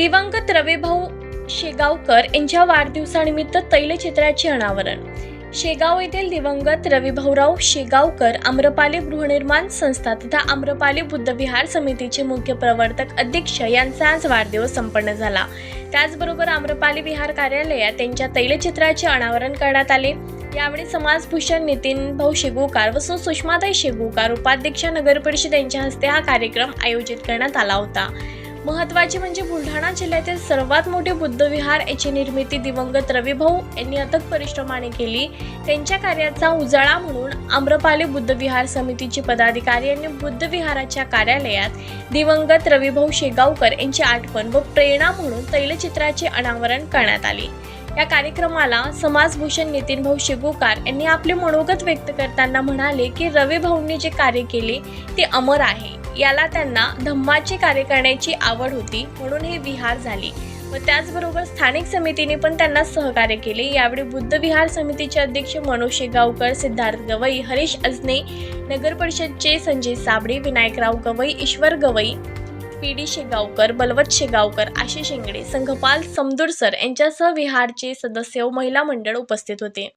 दिवंगत रविभाऊ शेगावकर यांच्या वाढदिवसानिमित्त तैलचित्राचे अनावरण. शेगाव येथील दिवंगत रविभाऊराव शेगावकर आम्रपाली गृहनिर्माण संस्था तथा आम्रपाली बुद्धविहार समितीचे मुख्य प्रवर्तक अध्यक्ष यांचा आज वाढदिवस संपन्न झाला. त्याचबरोबर आम्रपाली विहार कार्यालयात त्यांच्या तैलचित्राचे अनावरण करण्यात आले. यावेळी समाजभूषण नितीन भाऊ शेगूकार व सुषमाताई शेगूकार उपाध्यक्ष नगरपरिषद यांच्या हस्ते हा कार्यक्रम आयोजित करण्यात आला होता. महत्त्वाचे म्हणजे बुलढाणा जिल्ह्यातील सर्वात मोठे बुद्धविहार याची निर्मिती दिवंगत रविभाऊ यांनी अथक परिश्रमाने केली. त्यांच्या कार्याचा उजाळा म्हणून आम्रपाली बुद्धविहार समितीचे पदाधिकारी यांनी बुद्धविहाराच्या कार्यालयात दिवंगत रविभाऊ शेगावकर यांची आठवण व प्रेरणा म्हणून तैलचित्राचे अनावरण करण्यात आले. या कार्यक्रमाला समाजभूषण नितीन भाऊ शेगुकार यांनी आपले मनोगत व्यक्त करताना म्हणाले की रवी भाऊंनी जे कार्य केले ते अमर आहे. याला त्यांना धम्माचे कार्य करण्याची आवड होती म्हणून हे विहार झाले. व त्याचबरोबर स्थानिक समितीने पण त्यांना सहकार्य केले. यावेळी बुद्ध विहार समितीचे अध्यक्ष मनोज शेगावकर सिद्धार्थ गवई हरीश अजने नगर परिषदचे संजय साबळे विनायकराव गवई ईश्वर गवई पी डी शेगावकर बलवत शेगावकर आशिष शेंगडे संघपाल समदूरसर यांच्यासह विहारचे सदस्य व महिला मंडळ उपस्थित होते.